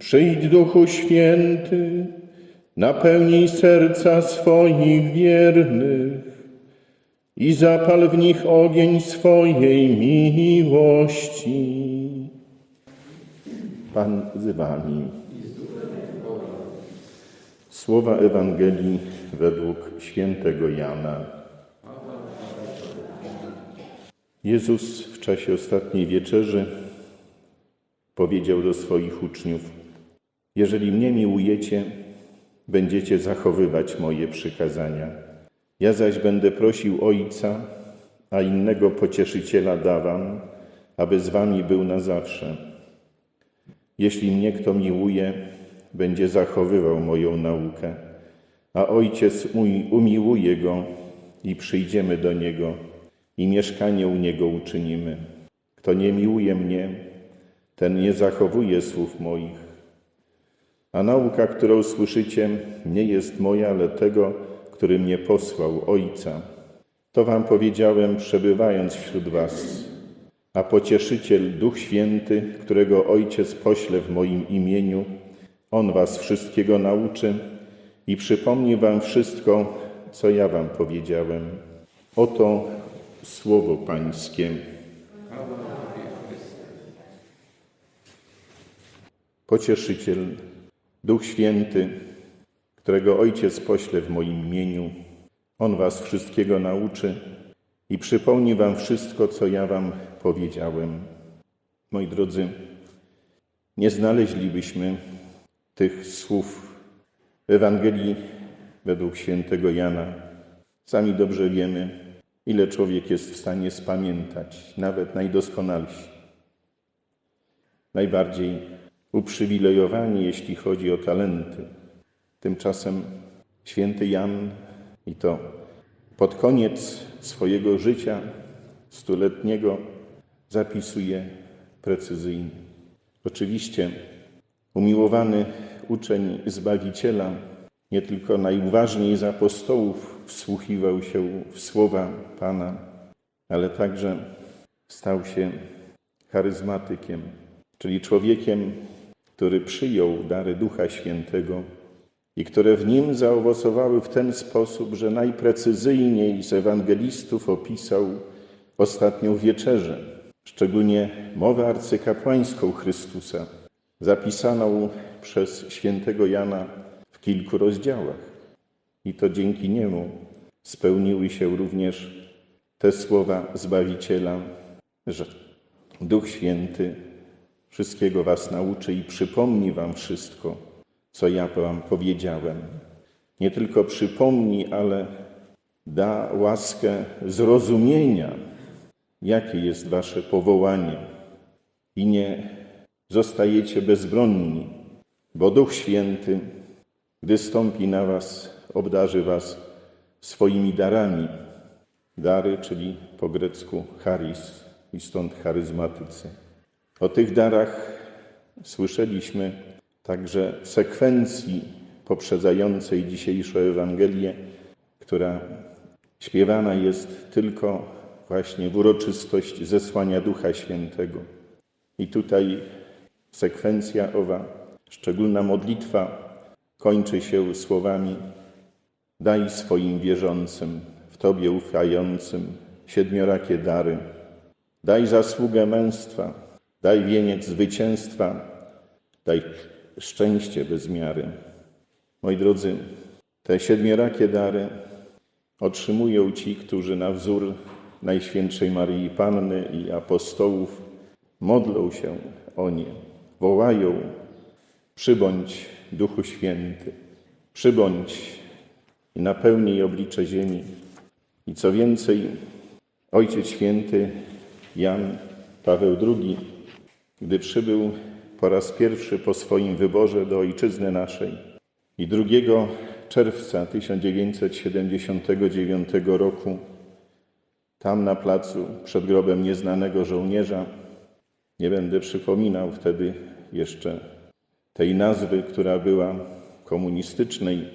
Przyjdź Duchu Święty, napełnij serca swoich wiernych i zapal w nich ogień swojej miłości. Pan z wami. Słowa Ewangelii według świętego Jana. Jezus w czasie ostatniej wieczerzy powiedział do swoich uczniów: Jeżeli mnie miłujecie, będziecie zachowywać moje przykazania. Ja zaś będę prosił Ojca, a innego pocieszyciela dawam, aby z wami był na zawsze. Jeśli mnie kto miłuje, będzie zachowywał moją naukę, a Ojciec umiłuje go i przyjdziemy do niego i mieszkanie u niego uczynimy. Kto nie miłuje mnie, ten nie zachowuje słów moich. A nauka, którą słyszycie, nie jest moja, ale tego, który mnie posłał, Ojca. To wam powiedziałem, przebywając wśród was. A pocieszyciel, Duch Święty, którego Ojciec pośle w moim imieniu, On was wszystkiego nauczy i przypomni wam wszystko, co ja wam powiedziałem. Oto słowo Pańskie. Pocieszyciel, Duch Święty, którego Ojciec pośle w moim imieniu, On was wszystkiego nauczy i przypomni wam wszystko, co ja wam powiedziałem. Moi drodzy, nie znaleźlibyśmy tych słów w Ewangelii według świętego Jana. Sami dobrze wiemy, ile człowiek jest w stanie spamiętać, nawet najdoskonalsi. Najbardziej uprzywilejowani, jeśli chodzi o talenty. Tymczasem święty Jan i to pod koniec swojego życia stuletniego zapisuje precyzyjnie. Oczywiście umiłowany uczeń Zbawiciela nie tylko najuważniej z apostołów wsłuchiwał się w słowa Pana, ale także stał się charyzmatykiem, czyli człowiekiem, który przyjął dary Ducha Świętego i które w nim zaowocowały w ten sposób, że najprecyzyjniej z ewangelistów opisał ostatnią wieczerzę, szczególnie mowę arcykapłańską Chrystusa, zapisaną przez świętego Jana w kilku rozdziałach. I to dzięki niemu spełniły się również te słowa Zbawiciela, że Duch Święty wszystkiego was nauczy i przypomni wam wszystko, co ja wam powiedziałem. Nie tylko przypomni, ale da łaskę zrozumienia, jakie jest wasze powołanie i nie zostajecie bezbronni, bo Duch Święty, gdy stąpi na was, obdarzy was swoimi darami. Dary, czyli po grecku charis i stąd charyzmatycy. O tych darach słyszeliśmy także w sekwencji poprzedzającej dzisiejszą Ewangelię, która śpiewana jest tylko właśnie w uroczystość zesłania Ducha Świętego. I tutaj sekwencja owa, szczególna modlitwa kończy się słowami Daj swoim wierzącym, w Tobie ufającym siedmiorakie dary. Daj zasługę męstwa, daj wieniec zwycięstwa, daj szczęście bez miary. Moi drodzy, te siedmiorakie dary otrzymują ci, którzy na wzór Najświętszej Maryi Panny i apostołów modlą się o nie, wołają: Przybądź, Duchu Święty, przybądź i napełnij oblicze ziemi. I co więcej, Ojciec Święty Jan Paweł II, gdy przybył po raz pierwszy po swoim wyborze do ojczyzny naszej i 2 czerwca 1979 roku tam na placu przed grobem nieznanego żołnierza, nie będę przypominał wtedy jeszcze tej nazwy, która była komunistycznej,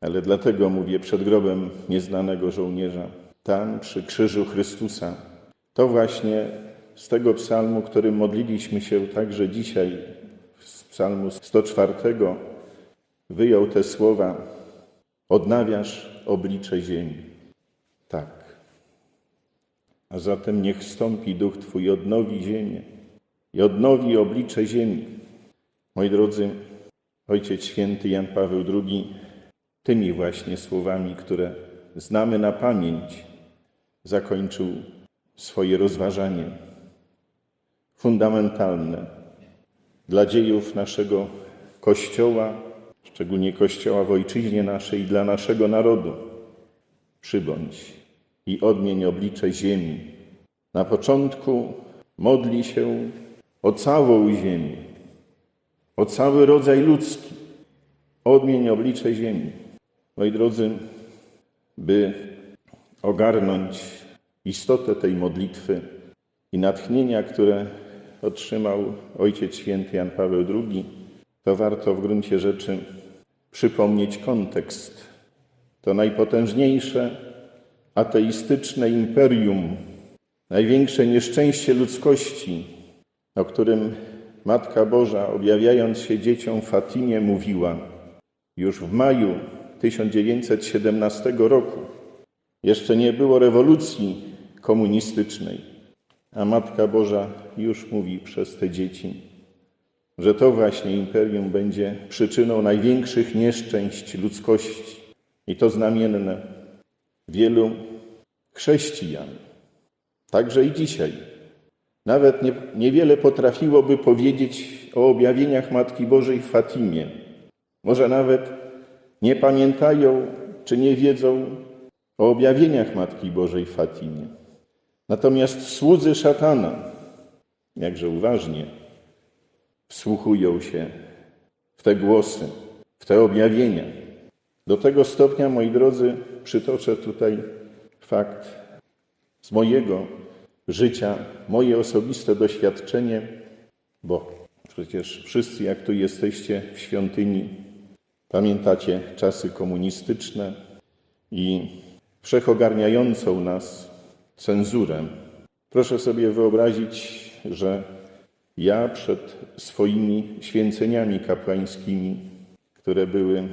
ale dlatego mówię przed grobem nieznanego żołnierza, tam przy krzyżu Chrystusa. To właśnie z tego psalmu, którym modliliśmy się także dzisiaj w psalmu 104 wyjął te słowa: Odnawiasz oblicze ziemi. Tak. A zatem niech stąpi duch Twój, odnowi ziemię i odnowi oblicze ziemi. Moi drodzy, Ojciec Święty Jan Paweł II tymi właśnie słowami, które znamy na pamięć, zakończył swoje rozważanie fundamentalne dla dziejów naszego Kościoła, szczególnie Kościoła w ojczyźnie naszej i dla naszego narodu. Przybądź i odmień oblicze ziemi. Na początku modli się o całą ziemię, o cały rodzaj ludzki. Odmień oblicze ziemi. Moi drodzy, by ogarnąć istotę tej modlitwy i natchnienia, które otrzymał Ojciec Święty Jan Paweł II, to warto w gruncie rzeczy przypomnieć kontekst. To najpotężniejsze ateistyczne imperium, największe nieszczęście ludzkości, o którym Matka Boża, objawiając się dzieciom Fatimie, mówiła już w maju 1917 roku. Jeszcze nie było rewolucji komunistycznej, a Matka Boża już mówi przez te dzieci, że to właśnie imperium będzie przyczyną największych nieszczęść ludzkości. I to znamienne. Wielu chrześcijan, także i dzisiaj, nawet nie, niewiele potrafiłoby powiedzieć o objawieniach Matki Bożej w Fatimie. Może nawet nie pamiętają czy nie wiedzą o objawieniach Matki Bożej w Fatimie. Natomiast słudzy szatana, jakże uważnie, wsłuchują się w te głosy, w te objawienia. Do tego stopnia, moi drodzy, przytoczę tutaj fakt z mojego życia, moje osobiste doświadczenie, bo przecież wszyscy, jak tu jesteście w świątyni, pamiętacie czasy komunistyczne i wszechogarniającą nas cenzurę. Proszę sobie wyobrazić, że ja przed swoimi święceniami kapłańskimi, które były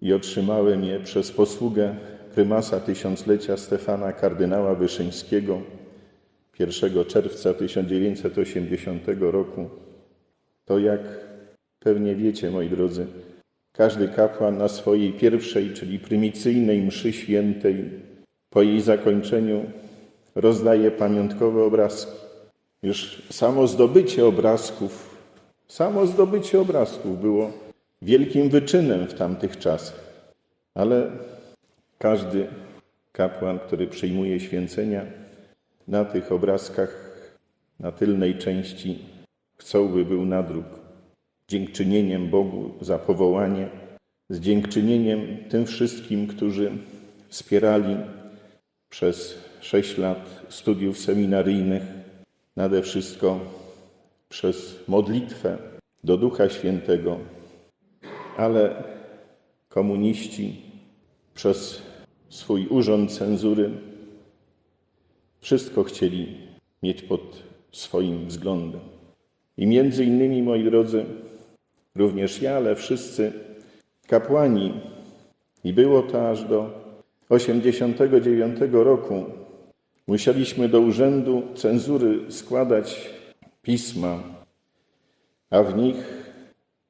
i otrzymałem je przez posługę prymasa tysiąclecia Stefana kardynała Wyszyńskiego 1 czerwca 1980 roku, to jak pewnie wiecie, moi drodzy, każdy kapłan na swojej pierwszej, czyli prymicyjnej mszy świętej, po jej zakończeniu rozdaje pamiątkowe obrazki. Już samo zdobycie obrazków, samo zdobycie obrazków było wielkim wyczynem w tamtych czasach. Ale każdy kapłan, który przyjmuje święcenia, na tych obrazkach, na tylnej części, chcą, by był nadruk. Dziękczynieniem Bogu za powołanie, z dziękczynieniem tym wszystkim, którzy wspierali przez sześć lat studiów seminaryjnych, nade wszystko przez modlitwę do Ducha Świętego, ale komuniści przez swój urząd cenzury wszystko chcieli mieć pod swoim wzglądem. I między innymi, moi drodzy, również ja, ale wszyscy kapłani, i było to aż do 89 roku, musieliśmy do urzędu cenzury składać pisma, a w nich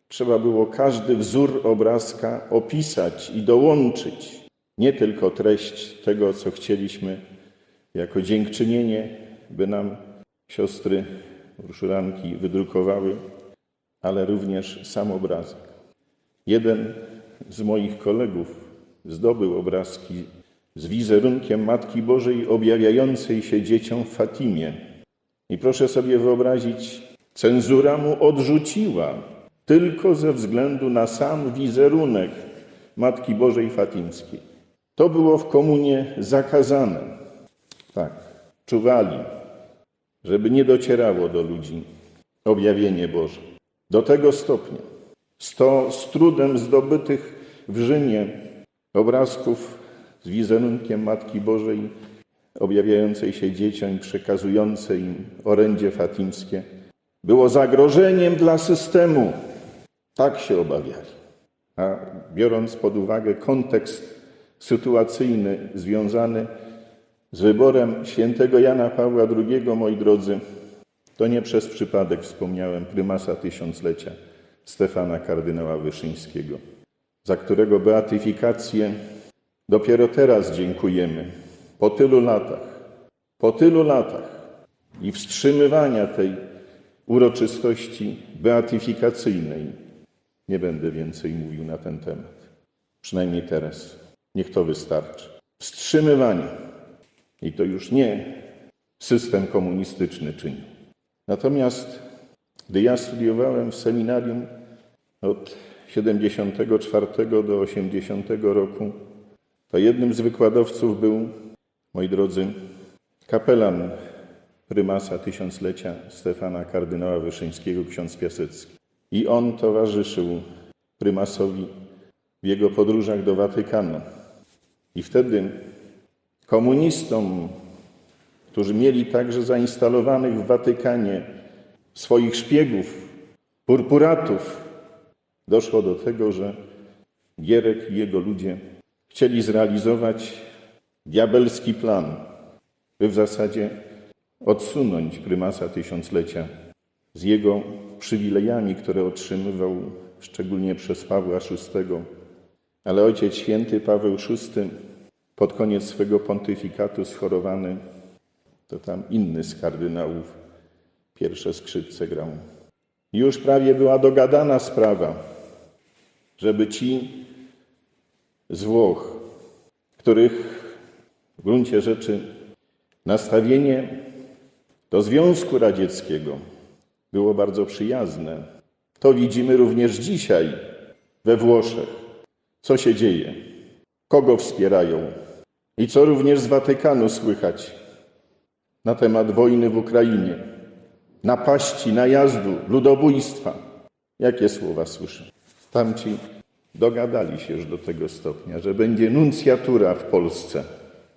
trzeba było każdy wzór obrazka opisać i dołączyć, nie tylko treść tego, co chcieliśmy jako dziękczynienie, by nam siostry bruszuranki wydrukowały, ale również sam obrazek. Jeden z moich kolegów zdobył obrazki z wizerunkiem Matki Bożej objawiającej się dzieciom w Fatimie. I proszę sobie wyobrazić, cenzura mu odrzuciła tylko ze względu na sam wizerunek Matki Bożej Fatimskiej. To było w komunie zakazane. Tak, czuwali, żeby nie docierało do ludzi objawienie Boże. Do tego stopnia. Sto z trudem zdobytych w Rzymie obrazków z wizerunkiem Matki Bożej objawiającej się dzieciom przekazującej im orędzie fatimskie było zagrożeniem dla systemu. Tak się obawiali. A biorąc pod uwagę kontekst sytuacyjny związany z wyborem świętego Jana Pawła II, moi drodzy, to nie przez przypadek wspomniałem prymasa tysiąclecia Stefana kardynała Wyszyńskiego, za którego beatyfikację dopiero teraz dziękujemy, po tylu latach, po tylu latach i wstrzymywania tej uroczystości beatyfikacyjnej. Nie będę więcej mówił na ten temat. Przynajmniej teraz. Niech to wystarczy. Wstrzymywanie. I to już nie system komunistyczny czyni. Natomiast gdy ja studiowałem w seminarium od 74 do 80 roku, to jednym z wykładowców był, moi drodzy, kapelan prymasa tysiąclecia Stefana kardynała Wyszyńskiego, ksiądz Piasecki. I on towarzyszył prymasowi w jego podróżach do Watykanu. I wtedy komunistom, którzy mieli także zainstalowanych w Watykanie swoich szpiegów, purpuratów, doszło do tego, że Gierek i jego ludzie chcieli zrealizować diabelski plan, by w zasadzie odsunąć prymasa tysiąclecia z jego przywilejami, które otrzymywał szczególnie przez Pawła VI. Ale Ojciec Święty Paweł VI pod koniec swego pontyfikatu schorowany, to tam inny z kardynałów pierwsze skrzypce grał. Już prawie była dogadana sprawa, żeby ci z Włoch, których w gruncie rzeczy nastawienie do Związku Radzieckiego było bardzo przyjazne. To widzimy również dzisiaj we Włoszech. Co się dzieje? Kogo wspierają? I co również z Watykanu słychać na temat wojny w Ukrainie, napaści, najazdu, ludobójstwa? Jakie słowa słyszę? Tamci dogadali się już do tego stopnia, że będzie nuncjatura w Polsce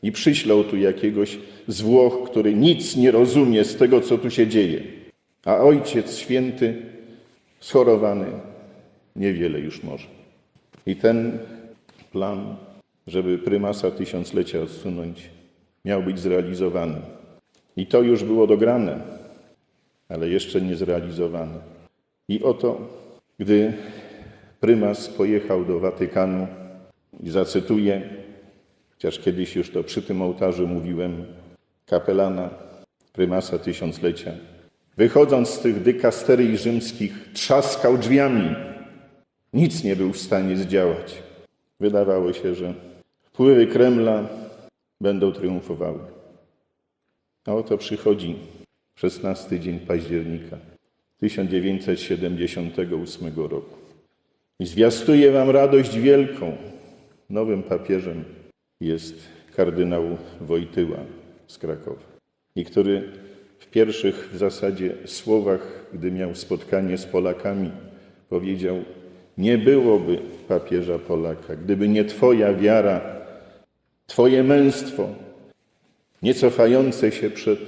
i przyślą tu jakiegoś z Włoch, który nic nie rozumie z tego, co tu się dzieje. A Ojciec Święty schorowany niewiele już może. I ten plan, żeby prymasa tysiąclecia odsunąć, miał być zrealizowany. I to już było dograne, ale jeszcze nie zrealizowane. I oto, gdy prymas pojechał do Watykanu, i zacytuję, chociaż kiedyś już to przy tym ołtarzu mówiłem, kapelana prymasa tysiąclecia, wychodząc z tych dykasterii rzymskich, trzaskał drzwiami. Nic nie był w stanie zdziałać. Wydawało się, że wpływy Kremla będą triumfowały. A oto przychodzi 16 dzień października 1978 roku. I zwiastuję Wam radość wielką. Nowym papieżem jest kardynał Wojtyła z Krakowa. I który w pierwszych w zasadzie słowach, gdy miał spotkanie z Polakami, powiedział: Nie byłoby papieża Polaka, gdyby nie Twoja wiara, Twoje męstwo, nie cofające się przed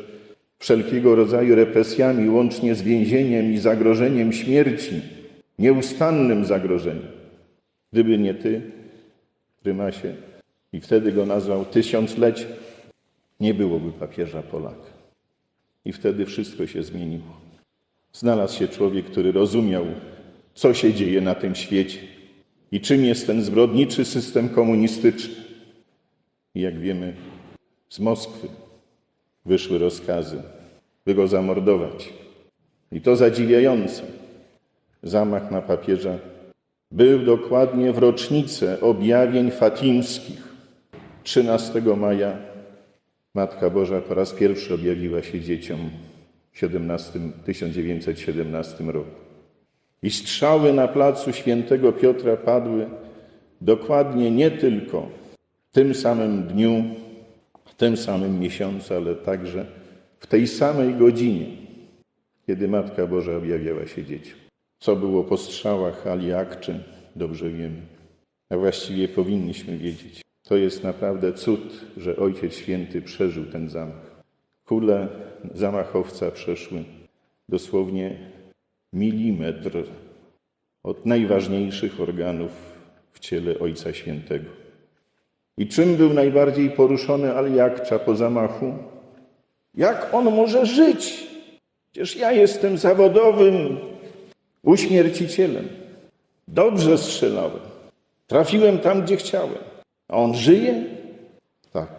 wszelkiego rodzaju represjami, łącznie z więzieniem i zagrożeniem śmierci, nieustannym zagrożeniem. Gdyby nie Ty, prymasie, i wtedy go nazwał tysiąclecie, nie byłoby papieża Polaka. I wtedy wszystko się zmieniło. Znalazł się człowiek, który rozumiał, co się dzieje na tym świecie i czym jest ten zbrodniczy system komunistyczny. I jak wiemy, z Moskwy wyszły rozkazy, by go zamordować. I to zadziwiające. Zamach na papieża był dokładnie w rocznicę objawień fatimskich. 13 maja Matka Boża po raz pierwszy objawiła się dzieciom w 17, 1917 roku. I strzały na placu świętego Piotra padły dokładnie nie tylko w tym samym dniu, w tym samym miesiącu, ale także w tej samej godzinie, kiedy Matka Boża objawiała się dzieciom. Co było po strzałach Ali Akczy, dobrze wiemy, a właściwie powinniśmy wiedzieć. To jest naprawdę cud, że Ojciec Święty przeżył ten zamach. Kule zamachowca przeszły dosłownie milimetr od najważniejszych organów w ciele Ojca Świętego. I czym był najbardziej poruszony Aliakcza po zamachu? Jak on może żyć? Przecież ja jestem zawodowym uśmiercicielem. Dobrze strzelałem. Trafiłem tam, gdzie chciałem. A on żyje? Tak.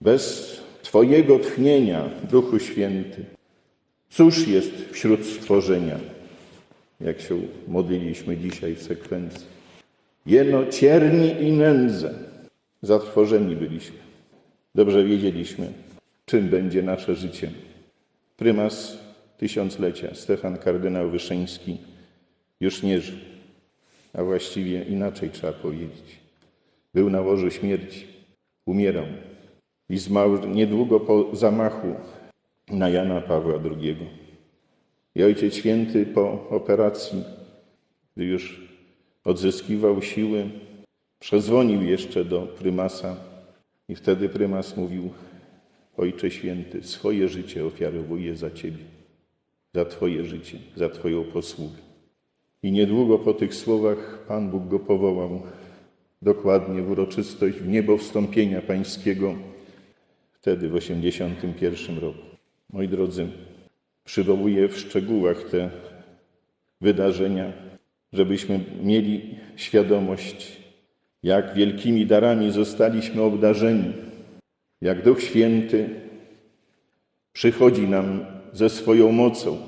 Bez Twojego tchnienia, Duchu Święty. Cóż jest wśród stworzenia? Jak się modliliśmy dzisiaj w sekwencji. Jeno cierni i nędzę. Zatworzeni byliśmy. Dobrze wiedzieliśmy, czym będzie nasze życie. Prymas tysiąclecia, Stefan kardynał Wyszyński, już nie żył. A właściwie inaczej trzeba powiedzieć. Był na łożu śmierci, umierał i zmarł niedługo po zamachu na Jana Pawła II. I Ojciec Święty po operacji, gdy już odzyskiwał siły, przezwonił jeszcze do prymasa i wtedy prymas mówił: Ojcze Święty, swoje życie ofiarowuję za Ciebie, za Twoje życie, za Twoją posługę. I niedługo po tych słowach Pan Bóg go powołał dokładnie w uroczystość w niebo wstąpienia pańskiego, wtedy w 81 roku. Moi drodzy, przywołuję w szczegółach te wydarzenia, żebyśmy mieli świadomość, jak wielkimi darami zostaliśmy obdarzeni, jak Duch Święty przychodzi nam ze swoją mocą.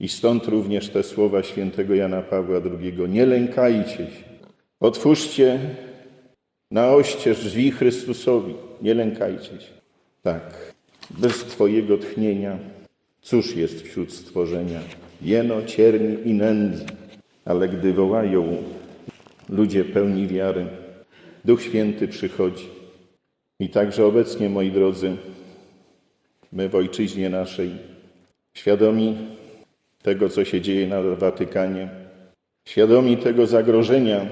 I stąd również te słowa świętego Jana Pawła II. Nie lękajcie się, otwórzcie na oścież drzwi Chrystusowi, nie lękajcie się. Tak, bez Twojego tchnienia, cóż jest wśród stworzenia? Jeno, cierni i nędzy. Ale gdy wołają ludzie pełni wiary, Duch Święty przychodzi. I także obecnie, moi drodzy, my w ojczyźnie naszej, świadomi tego, co się dzieje na Watykanie, świadomi tego zagrożenia,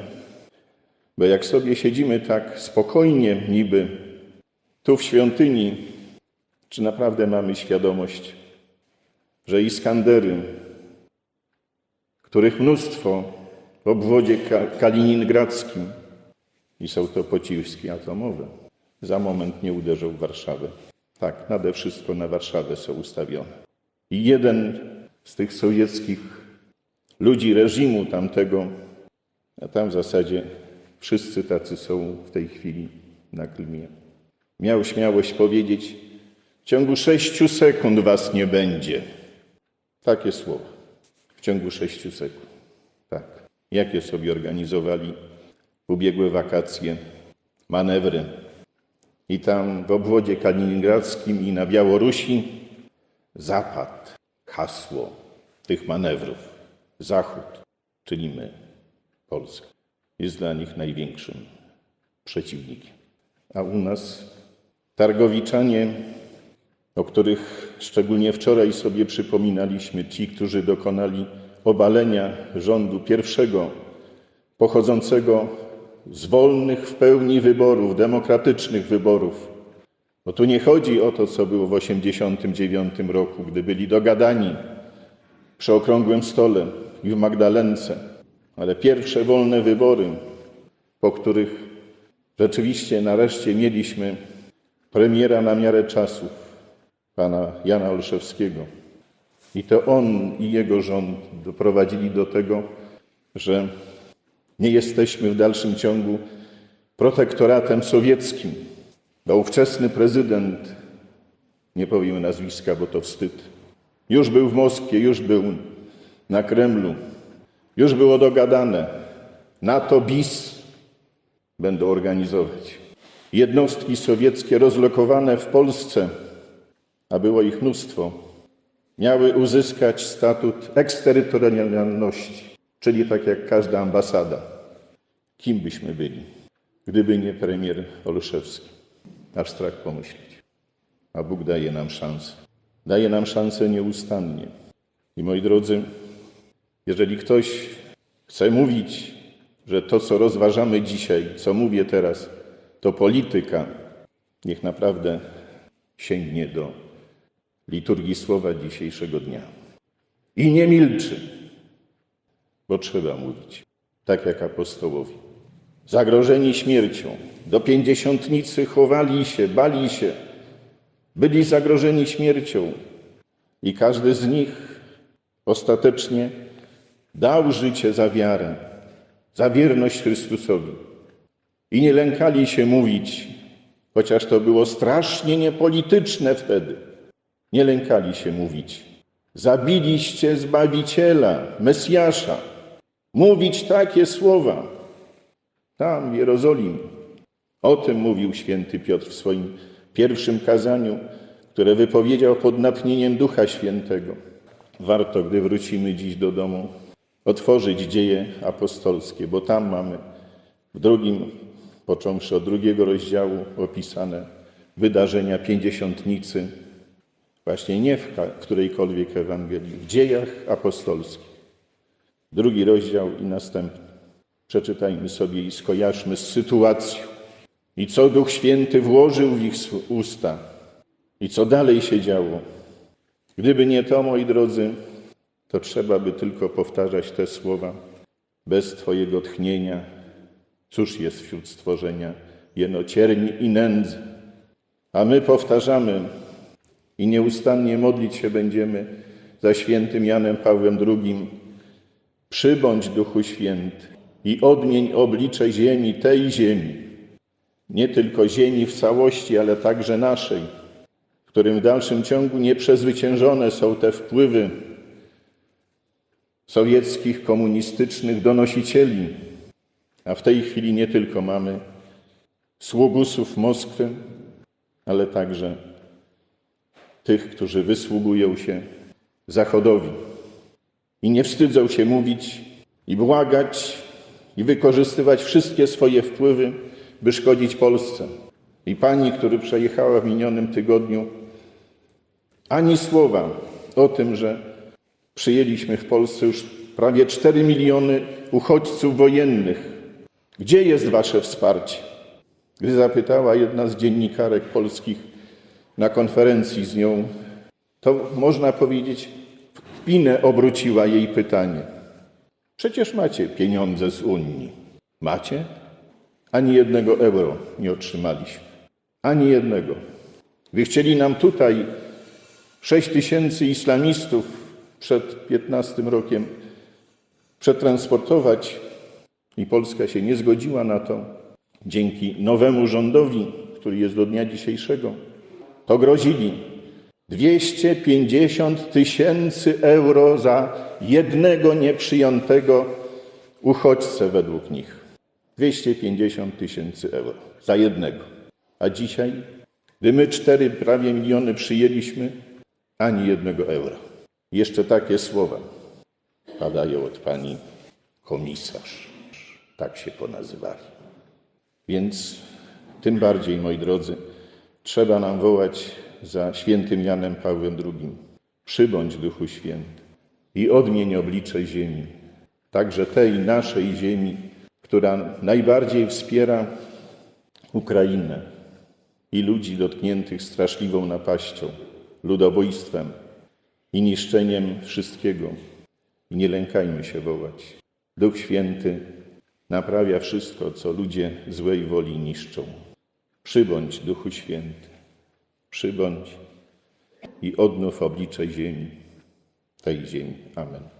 bo jak sobie siedzimy tak spokojnie, niby tu w świątyni, czy naprawdę mamy świadomość, że Iskandery, których mnóstwo w obwodzie ka- kaliningradzkim i są to pociski atomowe, za moment nie uderzą w Warszawę. Tak, nade wszystko na Warszawę są ustawione. I jeden z tych sowieckich ludzi reżimu tamtego, a tam w zasadzie wszyscy tacy są w tej chwili na Krymie, miał śmiałość powiedzieć: W ciągu sześciu sekund was nie będzie. Takie słowa. W ciągu sześciu sekund. Tak. Jakie sobie organizowali ubiegłe wakacje, manewry. I tam w obwodzie kaliningradzkim i na Białorusi zapadł hasło tych manewrów. Zachód, czyli my, Polska, jest dla nich największym przeciwnikiem. A u nas targowiczanie, o których szczególnie wczoraj sobie przypominaliśmy, ci, którzy dokonali obalenia rządu pierwszego, pochodzącego z wolnych w pełni wyborów, demokratycznych wyborów. Bo tu nie chodzi o to, co było w 1989 roku, gdy byli dogadani przy okrągłym stole i w Magdalence, ale pierwsze wolne wybory, po których rzeczywiście nareszcie mieliśmy premiera na miarę czasów, pana Jana Olszewskiego. I to on i jego rząd doprowadzili do tego, że nie jesteśmy w dalszym ciągu protektoratem sowieckim, bo ówczesny prezydent, nie powiem nazwiska, bo to wstyd, już był w Moskwie, już był na Kremlu, już było dogadane. NATO BIS będą organizować. Jednostki sowieckie rozlokowane w Polsce, a było ich mnóstwo, miały uzyskać statut eksterytorialności, czyli tak jak każda ambasada. Kim byśmy byli, gdyby nie premier Olszewski? Aż strach pomyśleć. A Bóg daje nam szansę. Daje nam szansę nieustannie. I moi drodzy, jeżeli ktoś chce mówić, że to, co rozważamy dzisiaj, co mówię teraz, to polityka, niech naprawdę sięgnie do liturgii słowa dzisiejszego dnia. I nie milczy. bo trzeba mówić, tak jak apostołowie. Zagrożeni śmiercią, do pięćdziesiątnicy chowali się, bali się, byli zagrożeni śmiercią i każdy z nich ostatecznie dał życie za wiarę, za wierność Chrystusowi. I nie lękali się mówić, chociaż to było strasznie niepolityczne wtedy. Nie lękali się mówić. Zabiliście Zbawiciela, Mesjasza. Mówić takie słowa. Tam, w Jerozolimie. O tym mówił święty Piotr w swoim pierwszym kazaniu, które wypowiedział pod natchnieniem Ducha Świętego. Warto, gdy wrócimy dziś do domu, otworzyć dzieje apostolskie, bo tam mamy w drugim, począwszy od drugiego rozdziału, opisane wydarzenia pięćdziesiątnicy, właśnie nie w którejkolwiek Ewangelii, w dziejach apostolskich. Drugi rozdział i następny. Przeczytajmy sobie i skojarzmy z sytuacją. I co Duch Święty włożył w ich usta. I co dalej się działo. Gdyby nie to, moi drodzy, to trzeba by tylko powtarzać te słowa. Bez Twojego tchnienia, cóż jest wśród stworzenia? Jeno cierni i nędzy. A my powtarzamy i nieustannie modlić się będziemy za świętym Janem Pawłem II. Przybądź Duchu Święty i odmień oblicze ziemi, tej ziemi, nie tylko ziemi w całości, ale także naszej, w którym w dalszym ciągu nieprzezwyciężone są te wpływy sowieckich, komunistycznych donosicieli, a w tej chwili nie tylko mamy sługusów Moskwy, ale także tych, którzy wysługują się Zachodowi. I nie wstydzą się mówić i błagać i wykorzystywać wszystkie swoje wpływy, by szkodzić Polsce. I pani, która przejechała w minionym tygodniu, ani słowa o tym, że przyjęliśmy w Polsce już prawie 4 miliony uchodźców wojennych. Gdzie jest wasze wsparcie? Gdy zapytała jedna z dziennikarek polskich na konferencji z nią, to można powiedzieć, w pinę obróciła jej pytanie. Przecież macie pieniądze z Unii. Macie? Ani jednego euro nie otrzymaliśmy. Ani jednego. Gdy chcieli nam tutaj 6 tysięcy islamistów przed 15 rokiem przetransportować i Polska się nie zgodziła na to, dzięki nowemu rządowi, który jest do dnia dzisiejszego, to grozili 250 tysięcy euro za jednego nieprzyjętego uchodźcę według nich. 250 tysięcy euro za jednego. A dzisiaj, gdy my cztery prawie miliony przyjęliśmy, ani jednego euro. Jeszcze takie słowa padają od pani komisarz. Tak się ponazywali. Więc tym bardziej, moi drodzy, trzeba nam wołać za świętym Janem Pawłem II. Przybądź Duchu Święty i odmień oblicze ziemi, także tej naszej ziemi, która najbardziej wspiera Ukrainę i ludzi dotkniętych straszliwą napaścią, ludobójstwem i niszczeniem wszystkiego. Nie lękajmy się wołać. Duch Święty naprawia wszystko, co ludzie złej woli niszczą. Przybądź, Duchu Święty, przybądź i odnów oblicze ziemi, tej ziemi. Amen.